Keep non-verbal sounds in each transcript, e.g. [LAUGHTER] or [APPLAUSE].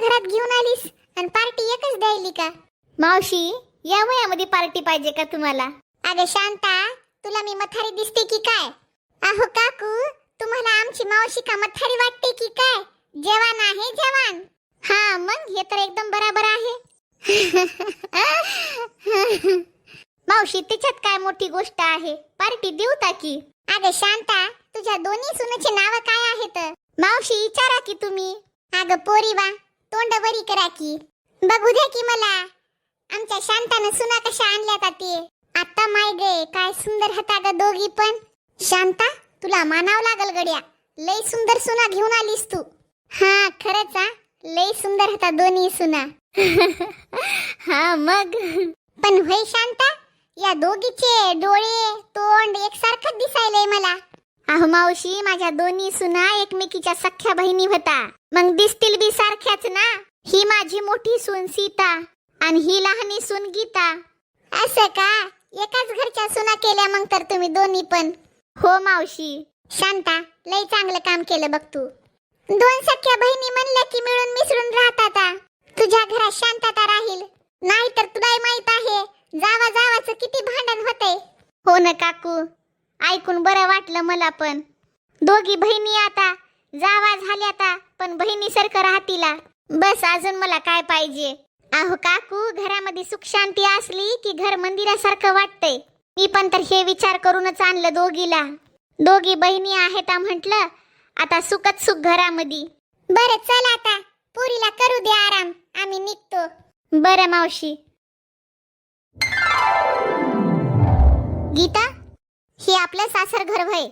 घरात घेऊन आलीस? आणि पार्टी एकच द्यायली का? मावशी या वयामध्ये पार्टी पाहिजे का तुम्हाला? अगं शांता तुला मी मथारी दिसते की काय? अहो काकू तुम्हाला आमची मावशी का मथारी वाटते की काय? जवान आहे जवान हा मग हे तर एकदम बराबर आहे. [LAUGHS] मावशी त्याच्यात काय मोठी गोष्ट आहे? पार्टी देऊ की? अगं शांता तुझ्या दोन्ही सुनेचे नाव काय आहेत? मावशी विचारा की तुम्ही. अगं पोरी बा तोंड बरी करा की. बघू द्या की मला. आमच्या शांतानं सुना कशा आणल्या का ते? आता माय गे काय सुंदर होता ग दोघी पण. शांता तुला मानावं लागल गड्या. लय सुंदर सुना घेऊन आलीस तू. हा खरंच हा. लय सुंदर होता दोन्ही सुना. [LAUGHS] हा मग. पण होय शांता या दोघीचे डोळे तोंड एकसारखंच दिसायलंय मला. अहो मावशी माझ्या दोन्ही सुना एकमेकीच्या सख्या बहिणी होता. मग दिसतील बी सारख्याच ना. ही माझी मोठी सून सीता आणि ही लहानी सून गीता. असं का? एकाच घरच्या सुना केल्या मग तर तुम्ही दोन्ही पण. हो मावशी. शांता लय चांगलं काम केलं बघ तू. दोन सख्या बहिणी म्हणल्या की मिळून मिसळून राहतात तुझ्या घरात शांतता राहील. नाही तर तुला माहीत आहे जावा जावाचं किती भांडण होतंय. हो ना काकू. ऐकून बरं वाटलं मला पण. दोघी बहिणी आता जावा झाल्या आता पण बहिणीसारखं राहतीला बस अजून मला काय पाहिजे? अहो काकू घरामध्ये सुख शांती असली की घर मंदिरासारखं वाटतंय. मी पण तर हे विचार करूनच आणलं दोघीला. दोघी बहिणी आहेत म्हटलं आता सुखच सुख घरामध्ये. बरं चल आता. पुरीला करू दे आराम. आम्ही निघतो. बरं मावशी. गीता हे आपलं सासर घर व्हाय?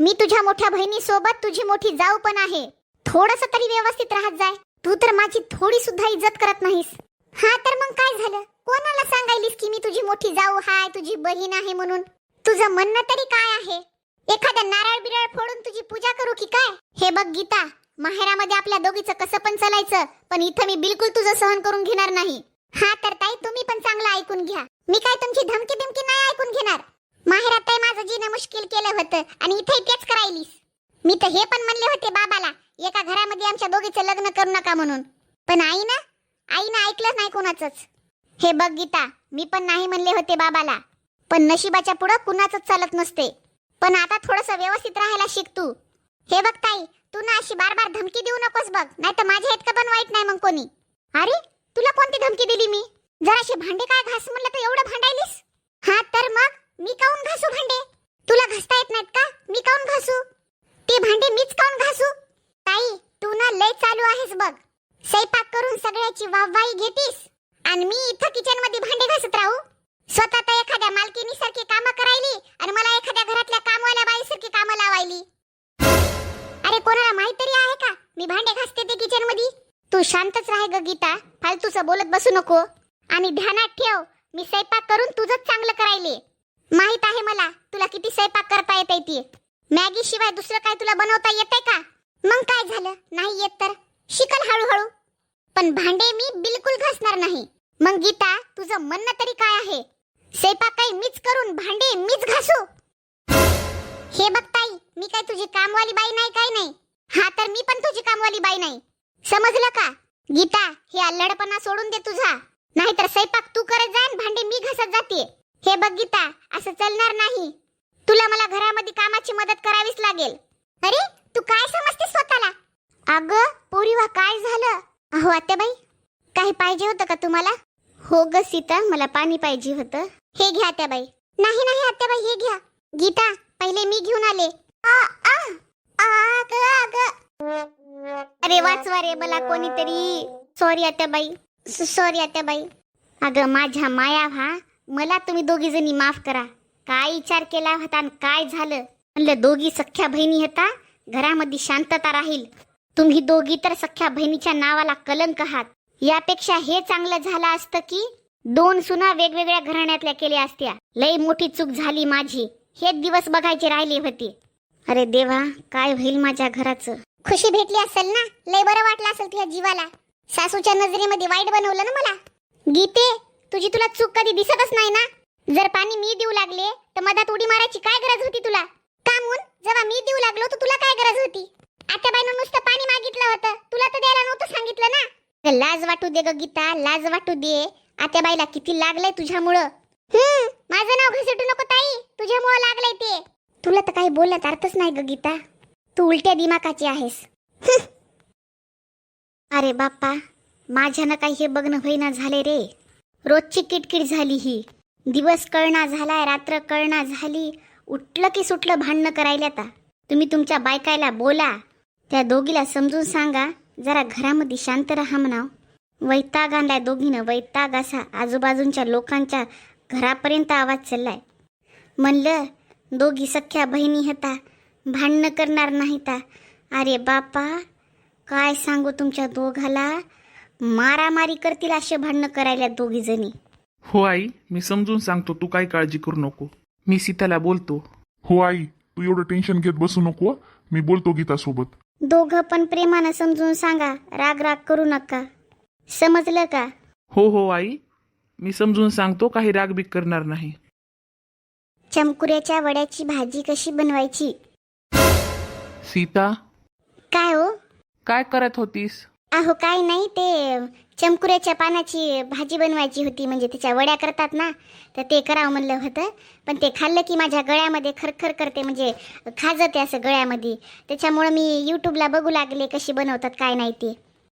मी तुझ्या मोठ्या बहिणी सोबत तुझी मोठी जाऊ पण आहे. थोडस तरी व्यवस्थित राहत जाय. तू तर माझी थोडी सुद्धा इज्जत करत नाहीस. हा तर मग काय झालं? कोणाला सांगायलीस की मी तुझी मोठी जाऊ हाय तुझी बहीण आहे म्हणून? तुझं म्हणणं तरी काय आहे? एखादा नारळ बिरळ फोडून तुझी पूजा करू की काय? हे बघ गीता माहेरामध्ये आपल्या दोघीचं कसं पण चालायचं पण इथं मी बिलकुल तुझं सहन करून घेणार नाही. हा तर ताई तुम्ही पण चांगलं ऐकून घ्या. मी काय तुमची धमकी बिमकी नाही ऐकून घेणार? माहेरात माझं जीणं मुश्किल केलं होतं आणि इथे तेच करायलीस. मी तर हे पण म्हणले होते बाबाला एका घरामध्ये आमच्या दोघीचं लग्न करू नका म्हणून. पण आई ना आईनं ऐकलंच नाही कोणाचंच. हे बघ गीता मी पण नाही म्हणले होते बाबाला. पण नशिबाच्या पुढं कुणाचंच चालत नसते. पण आता थोडस व्यवस्थित राहायला शिक तू. हे बघ ताई तू ना अशी बार बार धमकी देऊ नकोस बघ नाही तर माझ्या इतकं पण वाईट नाही मग कोणी. अरे तुला कोणती धमकी दिली मी? जराशी भांडे काय घास म्हणलं तर एवढं भांडायलीस? हा तर मग? मी काऊन घासू भांडे? तुला घासता येत नाहीत का? मी काऊन घासू? ते भांडे मीच काऊन घासू? ताई तू ना लय चालू आहेस बघ. स्वयंपाक करून सगळ्याची वाहवाही घेतीस आणि मी इथं किचनमध्ये भांडे घासत राहू. स्वतः तर एखाद्या मालकीनी सारखी कामं करायली आणि मला एखाद्या घरातल्या कामवाल्या बाई सारखी कामं लावायली. अरे कोणाला माहीत तरी आहे का? मी भांडे घासते ते किचनमध्ये तू शांतच राह ग गीता. फालतूचं बोलत बसू नको. आणि ध्यानात ठेव मी स्वयंपाक करून तुझंच चांगलं करायले. माहीत आहे मला तुला किती स्वयंपाक करता येते ती. मॅगी शिवाय दुसरं काय तुला बनवता येते का? मग काय झालं? नाही येत तर? शिकल हळूहळू. पण भांडे मी बिलकुल घासणार नाही. मग गीता तुझं म्हणणं तरी काय आहे? स्वयंपाक काही मीच करून भांडे मीच घासू? हे बघ ताई मी काय तुझी कामवाली बाई नाही काय नाही? हा तर मी पण तुझी कामवाली बाई नाही. समजलं का? गीता हे अल्लडपणा सोडून दे तुझा. नाहीतर स्वयंपाक तू करत जा भांडे मी घासत जाते. हे बघ गीता असं चालणार नाही. तुला मला घरामध्ये कामाची मदत करावीच लागेल. अरे तू काय समजते स्वतःला? अगं पोरीवा काय झालं? अहो आत्याबाई काही पाहिजे होतं का तुम्हाला? हो ग सीता मला पाणी पाहिजे होतं. हे घ्या आत्याबाई. नाही नाही आत्याबाई हे घ्या. गीता पहिले मी घेऊन आले. आ, आ, आ, ग, ग. अरे वाचवा रे मला कोणीतरी. सॉरी आत्याबाई. सॉरी आत्याबाई. अगं माझ्या माया हा. मला तुम्ही दोघी जणी माफ करा. काय विचार केला होता आणि काय झालं? म्हणलं दोघी सख्या बहिणी होता घरामध्ये शांतता राहील. तुम्ही दोघी तर सख्या बहिणीच्या नावाला कलंक आहात. यापेक्षा हे चांगलं झालं असतं की दोन सुना वेगवेगळ्या घराण्यातल्या केल्या असत्या. लई मोठी चूक झाली माझी. हे दिवस बघायचे राहिले होते. अरे देवा काय होईल माझ्या घराचं? खुशी भेटली असेल ना? लय बरं वाटलं असेल तुझ्या जीवाला. सासूच्या नजरेमध्ये वाईट बनवलं ना मला? गीते तुझी तुला चूक कधी दिसतच नाही ना? जर पाणी मी देऊ लागले तर मधात उडी मारायची काय गरज होती तुला? का जेव्हा मी देऊ लागलो तर तुला काय गरज होती? आता बाईनं नुसतं पाणी मागितलं होतं. तुला तर द्यायला नव्हतं सांगितलं ना? लाज वाटू दे ग गीता. लाज वाटू दे. आत्या बाईला किती लागलंय तुझ्यामुळं. हम्म माझं नाव घसटू नको ताई. तुझ्यामुळं लागलंय ते. तुला तर काही बोलण्यात अर्थच नाही ग गीता. तू उलट्या दिमाकाची आहेस. अरे बाप्पा माझ्यानं काही हे बघणं होईना झाले रे. रोजची किटकिट झाली ही. दिवस कळना झालाय रात्र कळना झाली. उठलं की सुटलं भांडणं करायला आता. तुम्ही तुमच्या बायकायला बोला. त्या दोघीला समजून सांगा. जरा घरामध्ये शांत राहा म्हणाव. वैताग आणलाय दोघीनं. वैताग असा आजूबाजूच्या लोकांच्या घरापर्यंत आवाज चाललाय. म्हणलं दोघी सख्या बहिणी होता. भांडणं करणार नाहीता. अरे बापा काय सांगू तुमच्या दोघाला? मारामारी करतील असे भांडणं करायला दोघी जणी. हो आई मी समजून सांगतो तू काय काळजी करू नको. मी सीताला बोलतो. हो आई तू एवढं टेन्शन घेत बसू नको मी बोलतो गीतासोबत. दोघं पण प्रेमानं समजून सांगा राग राग करू नका. समजलं का? हो हो आई मी समजून सांगतो काही रागबीग करणार नाही. चमकुऱ्याच्या वड्याची भाजी कशी बनवायची? सीता काय हो? काय करत होतीस? अहो काय नाही ते चमकुऱ्याच्या पानाची भाजी बनवायची होती म्हणजे त्याच्या वड्या करतात ना तर ते करावं म्हणलं होतं. पण ते खाल्लं की माझ्या गळ्यामध्ये खरखर करते म्हणजे खाजते असं गळ्यामध्ये. त्याच्यामुळं मी यूट्यूबला बघू लागले कशी बनवतात काय नाही ते.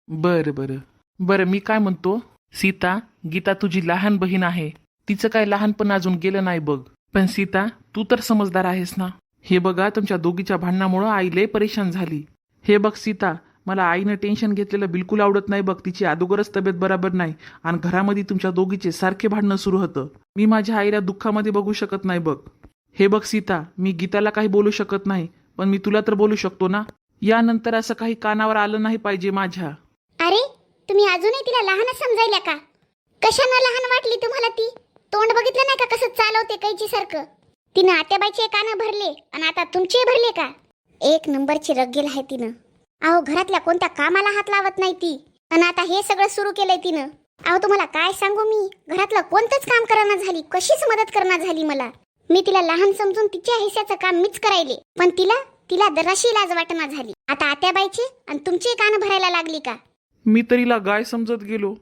बरं बरं. बरं मी काय म्हणतो? सीता गीता तुझी लहान बहीण आहे. तिचं काय लहानपण अजून गेलं नाही बघ. पण सीता तू तर समजदार आहेस ना. हे बघा तुमच्या दोघीच्या भांडणामुळं आई लय परेशान झाली. हे बघ सीता मला आईनं टेन्शन घेतलेलं बिलकुल आवडत नाही बघ तिची अगोदरच तब्येत बरोबर नाही आणि घरामध्ये तुमच्या दोघीचे सारखे भांडणं सुरू होतं. मी माझ्या आईला दुःखामध्ये बघू शकत नाही बघ. हे बघ सीता मी गीताला काही बोलू शकत नाही पण मी तुला तर बोलू शकतो ना? यानंतर असं काही कानावर आलं नाही पाहिजे माझ्या. अरे तुम्ही अजूनही तिला लहान समजायला का? कशानं लहान वाटली तुम्हाला ती? तोंड बघितलं नाही का कसं चालवते कैची सारखं? तिनं आत्याबाईचे कानं भरले आणि आता तुमचे भरले का? एक नंबरची रगेल आहे तिनं. अहो घरातल्या कोणत्या कामाला हात लावत नाही ती. आणि आता हे सगळं सुरू केलंय तिनं. अहो तुम्हाला काय सांगू मी? घरातलं कोणतंच काम करणार झाली. कशीच मदत करणार झाली मला. मी तिला लहान समजून तिच्या हिस्साचं काम मीच करायले. पण तिला तिला दराशी लाज वाटना झाली. आता आत्याबाईचे आणि तुमचे कान भरायला लागली का? मी तरीला गाय समजत गेलो.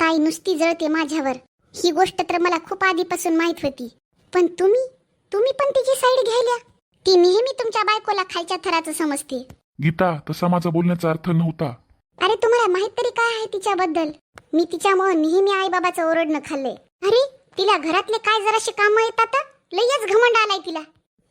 ताई नुसती जळते माझ्यावर. ही गोष्ट तर मला खूप आधीपासून माहीत होती. पण तुम्ही तुम्ही पण तिची साईड घ्यायला ती नेहमी तुमच्या बायकोला खायच्या थराचं समजते. गीता तसा माझा बोलण्याचा अर्थ नव्हता. अरे तुम्हाला माहीत तरी काय आहे तिच्याबद्दल? मी तिच्यामुळे नेहमी आईबाबाचं ओरडणं खाल्लंय. अरे तिला घरातले काय जराशी कामं येतात? लयच घमंड आलाय तिला.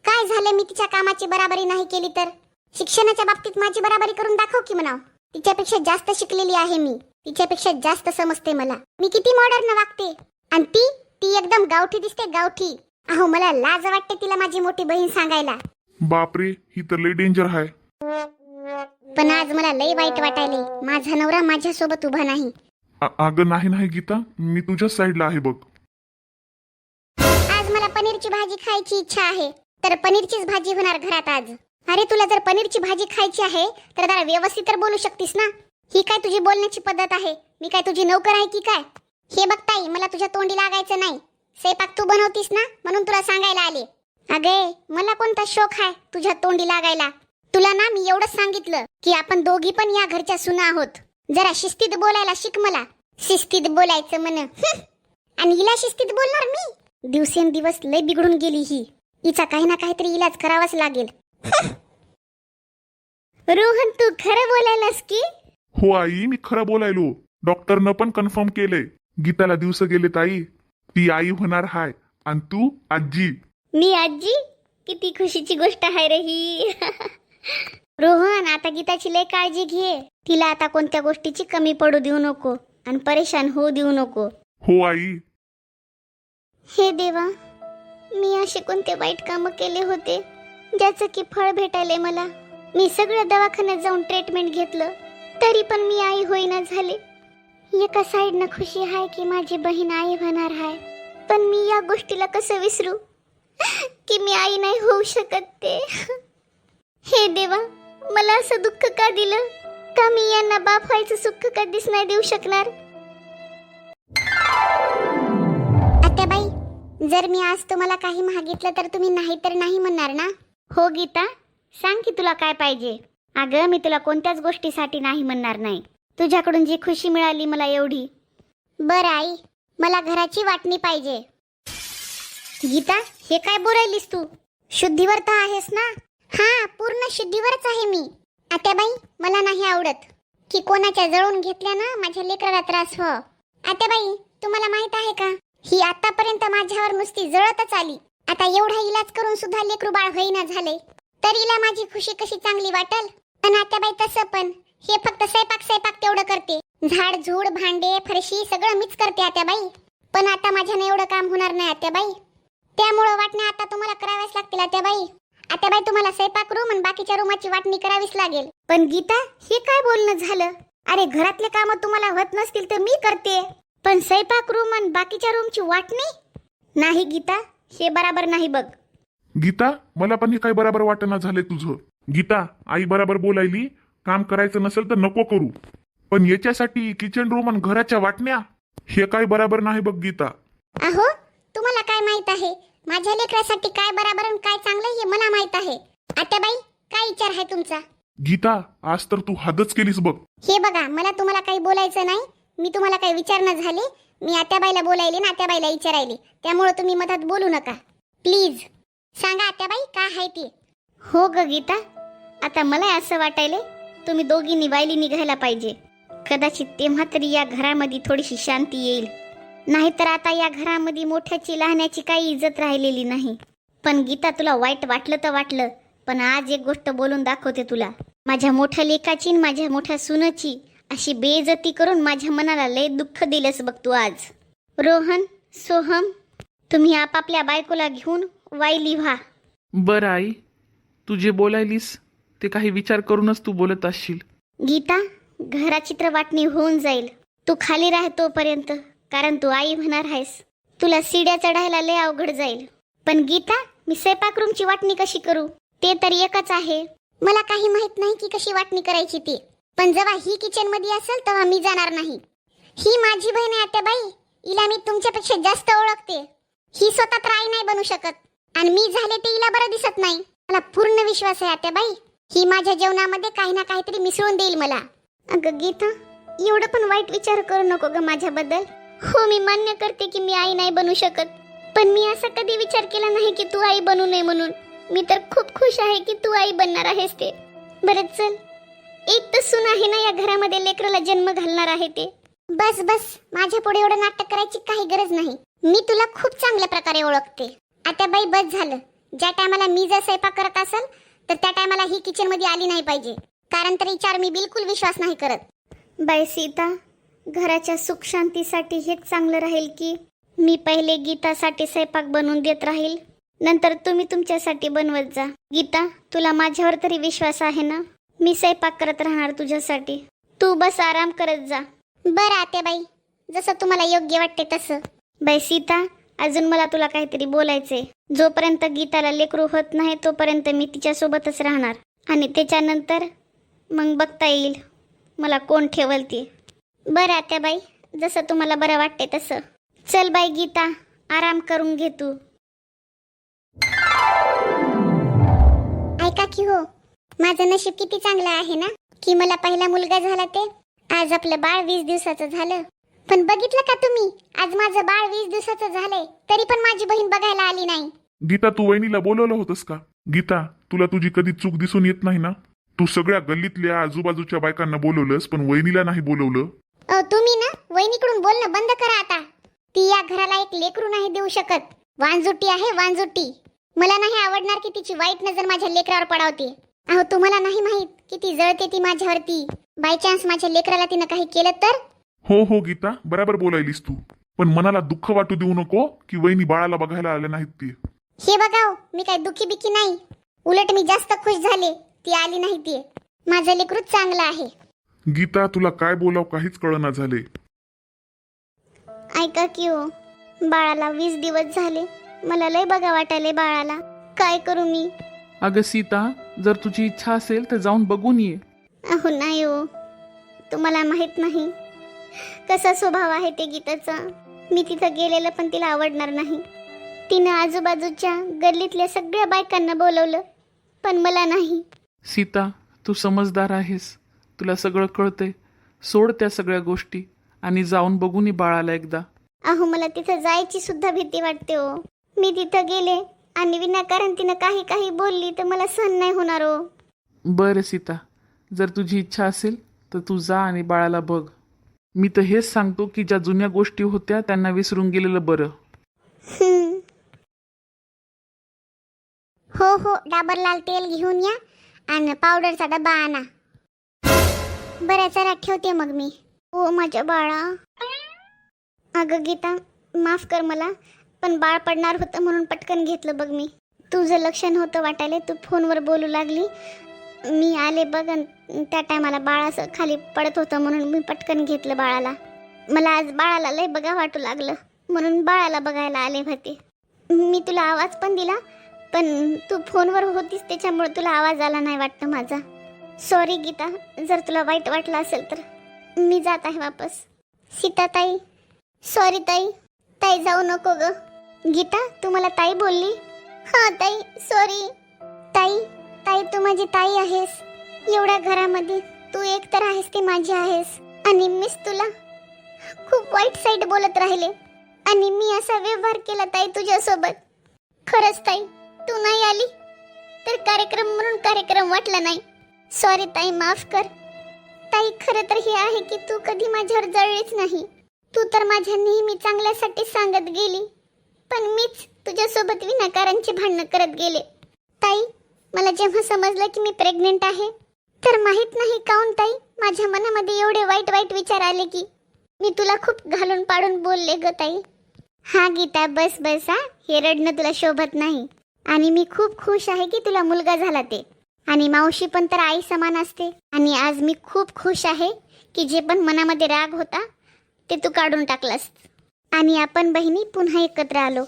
काय झालं मी तिच्या कामाची बराबरी नाही केली तर? शिक्षणाच्या बाबतीत माझी बराबरी करून दाखव की म्हणाव? तिच्यापेक्षा जास्त शिकलेली आहे मी. तिच्यापेक्षा जास्त समजते मला. मी किती मॉडर्न वागते. आणि ती ती एकदम गावठी दिसते गावठी. अहो मला लाज वाटते तिला माझी मोठी बहीण सांगायला. बापरे ही तर लय डेंजर आहे. पण आज मला लय वाईट वाटायले. माझा नवरा माझ्यासोबत उभा नाही. अ- अगं नाही नाही गीता. मी तुझ्याच साईडला आहे बघ. आज मला पनीरची भाजी खायची इच्छा आहे. तर पनीरचीच भाजी होणार घरात आज. अरे तुला जर पनीरची भाजी खायची आहे तर जरा व्यवस्थित तर बोलू शकतीस ना? ही काय तुझी बोलण्याची पद्धत आहे? मी काय तुझी नोकर आहे की काय? हे बघताई मला तुझ्या तोंडी लागायचं नाही. स्वयंपाक तू बनवतीस ना? म्हणून तुला सांगायला आले. अगे मला कोणता शोक आहे तुझ्या तोंडी लागायला? तुला ना मी एवढंच सांगितलं की आपण दोघी पण या घरच्या सुना आहोत. जरा शिस्तीत बोलायला शिक मला. शिस्तीत बोलायचं म्हण. आणि हिला शिस्तीत बोलणार मी? दिवसेंदिवस लय बिघडून गेली ही. हिचा काही ना काहीतरी इलाज करावाच लागेल. रोहन तू खरं बोलायलास की? हो आई मी खरं बोलायलो. डॉक्टरनं पण कन्फर्म केलंय. गीताला दिवस गेले ताई. ती आई होणार हाय. आणि तू आजी. मी आजी? किती खुशीची गोष्ट आहे रे ही. रोहन आता गीताची लय काळजी घे. तिला आता कोणत्या गोष्टीची कमी पडू देऊ नको आणि परेशान होऊ देऊ नको. हो आई. हे देवा मी असे कोणते वाईट कामं केले होते? ज्याचं की फळ भेटायले मला. मी सगळं दवाखान्यात जाऊन ट्रीटमेंट घेतलं. तरी पण मी आई होईना झाले. एका साईडनं खुशी आहे की माझी बहीण आई होणार आहे. पण मी या गोष्टीला कसं विसरू? की मी आई नाही होऊ शकत ते. हे देवा मला असं दुःख का दिलं? का मी यांना बाप व्हायचं सुख कधीच नाही देऊ शकणार? आत्याबाई जर मी आज तुम्हाला काही मागितलं तर तुम्ही नाही तर नाही म्हणणार ना? हो गीता. सांग की तुला काय पाहिजे? अगं मी तुला कोणत्याच गोष्टीसाठी नाही म्हणणार नाही. तुझ्याकडून जी खुशी मिळाली मला एवढी. बरं आई मला घराची वाटणी पाहिजे. गीता हे काय बोलायलीस तू? शुद्धीवर तर आहेस ना? हा पूर्ण शुद्धीवरच आहे मी. आत्याबाई मला नाही आवडत. की कोणाच्या जळून घेतल्या ना माझ्या लेकराला त्रास हो आत्याबाई तुम्हाला माहीत आहे का? ही आतापर्यंत माझ्यावर नुसती जळतच आली. आता एवढा इलाज करून सुद्धा लेकरू बाळ होईना झाले तरीला माझी खुशी कशी चांगली वाटल? पण आत्याबाई तसं पण. हे फक्त स्वयंपाक स्वयंपाक तेवढं करते. झाड झूड भांडे फरशी सगळं मीच करते आत्याबाई पण आता माझ्याने एवढं काम होणार नाही आत्याबाई त्यामुळं वाटण्या आता तुम्हाला कराव्याच लागतील आता बाई. आता आत्याबाई तुम्हाला स्वयंपाक रूम आणि बाकीच्या रूमाची वाटणी करावीच लागेल. पण गीता हे काय बोलणं झालं? अरे घरातले काम तुम्हाला होत नसतील तर मी करते. पण स्वयंपाक रूम आणि बाकीच्या रूमची वाटणी? नाही गीता हे बराबर नाही बघ. गीता मला पण हे काय बरोबर वाटना झालंय तुझं. गीता आई बरोबर बोलायली काम करायचं नसेल तर नको करू. पण याच्यासाठी किचन रूम आणि घराच्या वाटण्या हे काही बरोबर नाही बघ गीता. अहो तुम्हाला काय माहीत आहे? माझ्या लेकरासाठी काय बराबर आणि काय चांगलं हे मला माहीत आहे. आत्याबाई काय विचार आहे तुमचा? गीता आज तर तू हदच केलीस बघ. हे बघा मला तुम्हाला काही बोलायचं नाही. मी तुम्हाला काही विचारणं झाले. मी आत्याबाईला बोलायले ना आत्याबाईला विचारायले. त्यामुळे तुम्ही मधात बोलू नका. प्लीज सांगा आत्याबाई काय आहे ते? हो ग गीता. आता मला असं वाटायले तुम्ही दोघींनी वायली निघायला पाहिजे. कदाचित तेव्हा तरी या घरामध्ये थोडीशी शांती येईल. नाहीतर आता या घरामध्ये मोठ्याची लहान्याची काही इज्जत राहिलेली नाही. पण गीता तुला वाईट वाटलं तर वाटलं पण आज एक गोष्ट बोलून दाखवते तुला. माझ्या मोठ्या लेकाची आणि माझ्या मोठ्या सुनाची अशी बेइज्जती करून माझ्या मनाला लय दुःख दिलंस बघ तू आज. रोहन सोहम तुम्ही आपापल्या बायकोला घेऊन वाईली व्हा. बरं आई तुझे बोलायलीस ते काही विचार करूनच तू बोलत असशील. गीता घराची तर वाटणी होऊन जाईल. तू खाली राह तोपर्यंत कारण तू आई होणार आहेस. तुला सिड्या चढायला लय अवघड जाईल. पण गीता मी स्वयंपाक रूमची वाटणी कशी करू? ते तर एकच आहे. मला काही माहीत नाही की कशी वाटणी करायची ती. पण जेव्हा ही किचनमध्ये असेल तेव्हा मी जाणार नाही. ही माझी बहीण आहे आत्याबाई हिला मी तुमच्यापेक्षा जास्त ओळखते. ही स्वतः तर आई नाही बनू शकत. आणि मी झाले ते हिला बरं दिसत नाही. मला पूर्ण विश्वास आहे आत्याबाई ही माझ्या जेवणामध्ये काही ना काहीतरी मिसळून देईल मला. अगं गीता एवढं पण वाईट विचार करू नको ग माझ्याबद्दल. हो मी मान्य करते की मी आई नाही बनू शकत. पण मी असा कधी विचार केला नाही की तू आई बनू नये म्हणून. मी तर खूप खुश आहे की तू आई बनणार आहेस ते. बरं चल. एक तर सून आहे ना या घरामध्ये लेकराला जन्म घालणार आहे ते. बस बस. माझ्या पुढे एवढं नाटक करायची काही गरज नाही. मी तुला खूप चांगल्या प्रकारे ओळखते. आता बाई बस झालं. ज्या टायमाला मी जर स्वयंपाक करत असेल तर त्या टायमाला ही किचनमध्ये आली नाही पाहिजे. कारण तर विचार मी बिलकुल विश्वास नाही करत. बाय सीता घराच्या सुख शांतीसाठी हेच चांगलं राहील की मी पहिले गीतासाठी स्वयंपाक बनवून देत राहील? नंतर तुम्ही तुमच्यासाठी बनवत जा. गीता तुला माझ्यावर तरी विश्वास आहे ना? मी स्वयंपाक करत राहणार तुझ्यासाठी. तू बस आराम करत जा. बरं आत्याबाई जसं तुम्हाला योग्य वाटते तसं. बाय सीता अजून मला तुला काहीतरी बोलायचंय. जोपर्यंत गीताला लेकरू होत नाही तोपर्यंत मी तिच्यासोबतच राहणार. आणि त्याच्यानंतर मग बघता येईल मला कोण ठेवल ती बरं आत्याबाई जसं तुम्हाला बरं वाटते तसं. चल बाई गीता आराम करून घे तू. ऐका की हो माझं नशीब किती चांगलं आहे ना? की मला पहिला मुलगा झाला ते? आज आपलं बाळ वीस दिवसाचं झालं. पण बघितलं का तुम्ही? आज माझं बाळ वीस दिवसाचं झालंय तरी पण माझी बहीण बघायला आली नाही. गीता तू वहिनीला बोलवलं होतंस का? गीता तुला तुझी कधी चूक दिसून येत नाही ना? तू सगळ्या गल्लीतल्या आजूबाजूच्या बायकांना बोलवलंस पण वहिनीला नाही बोलवलं? तुम्ही ना वहिनीकडून बोलणं बंद करा आता. ती या घराला एक लेकरू नाही देऊ शकत. वांजुटी आहे वांजुटी मला नाही आवडणार की तिची वाईट नजर माझ्या लेकरावर पडावते. अहो तुम्हाला नाही माहीत किती जळते ती माझ्यावरती. बाय चान्स माझ्या लेकराला तिनं काही केलं तर? हो हो गीता बराबर बोलायलीस तू. पण मनाला दुःख वाटू देऊ नको की वहिनी बाळाला बघायला आल्या नाहीत ती. हे बघाव मी काय दुखी बिकी नाही. उलट मी जास्त खुश झाले ती आली नाही ती. माझं लेकरूच चांगलं आहे. गीता तुला काय बोलाव काहीच कळना झाले. ऐका की हो बाळाला वीस दिवस झाले. मला लय बघा वाटायले बाळाला. काय करू मी? अगं सीता जर तुझी इच्छा असेल तर जाऊन बघून ये. अहो नाही हो. तुम्हाला माहीत नाही. कसा स्वभाव आहे ते गीताचा? मी तिथं गेलेलं पण तिला आवडणार नाही. तिनं आजूबाजूच्या गल्लीतल्या सगळ्या बायकांना बोलवलं पण मला नाही. सीता तू समजदार आहेस. तुला सगळं कळतंय. सोड त्या सगळ्या गोष्टी आणि जाऊन बघून बाळाला एकदा. अहो मला तिथं जायची सुद्धा भीती वाटते हो. मी तिथं गेले आणि विनाकारण तिनं काही काही बोलली तर मला सहन नाही होणार हो. बरं सीता जर तुझी इच्छा असेल तर तू जा आणि बाळाला बघ. मी तर हेच सांगतो की ज्या जुन्या गोष्टी होत्या त्यांना विसरून गेलेलं बरं. हम्म. हो हो डाबर लाल तेल घेऊन या आणि पावडरचा डबा आणा. बरं चला ठेवते मग मी. हो माझ्या बाळा. अगं गीता माफ कर मला पण बाळ पडणार होतं म्हणून पटकन घेतलं बघ मी. तुझं लक्ष नव्हतं वाटायला तू फोनवर बोलू लागली. मी आले बघ त्या टायमाला बाळ असं खाली पडत होतं म्हणून मी पटकन घेतलं बाळाला. मला आज बाळाला लय बघा वाटू लागलं म्हणून बाळाला बघायला आले होते. मी तुला आवाज पण दिला पण तू फोनवर होतीस त्याच्यामुळे तुला आवाज आला नाही वाटतं माझा. सॉरी गीता जर तुला वाईट वाटलं असेल तर. मी जात आहे वापस. सीता ताई. सॉरी ताई. ताई जाऊ नको ग. गीता तू मला ताई बोलली? हां ताई सॉरी ताई ताई तू माझी ताई आहेस. एवढ्या घरामध्ये तू एक तर आहेस ते माझी आहेस. आणि मीच तुला खूप वाईट साईड बोलत राहिले. आणि मी असा व्यवहार केला ताई तुझ्यासोबत. खरंच ताई तू नाही आली? तर कार्यक्रम म्हणून कार्यक्रम वाटला नाही. सॉरी ताई माफ कर. ताई खरं तर हे आहे की तू कधी माझ्यावर जळलीच नाही. तू तर माझ्या नेहमी चांगल्यासाठी सांगत गेली. पण मीच तुझ्यासोबत विनाकारांची भांडणं करत गेले. ताई मला जेव्हा समजलं की मी प्रेग्नेंट आहे तर माहीत नाही काऊन ताई? माझ्या मनामध्ये एवढे वाईट वाईट विचार आले की मी तुला खूप घालून पाडून बोलले ग ताई. हा गीता बस बस हा. हे रडणं तुला शोभत नाही. आणि मी खूप खुश आहे की तुला मुलगा झाला ते. आणि मावशी पण तर आई समान असते. आणि आज मी खूप खुश आहे की जे पण मनामध्ये राग होता ते तू काढून टाकलास. आणि आपण बहिणी पुन्हा एकत्र आलो.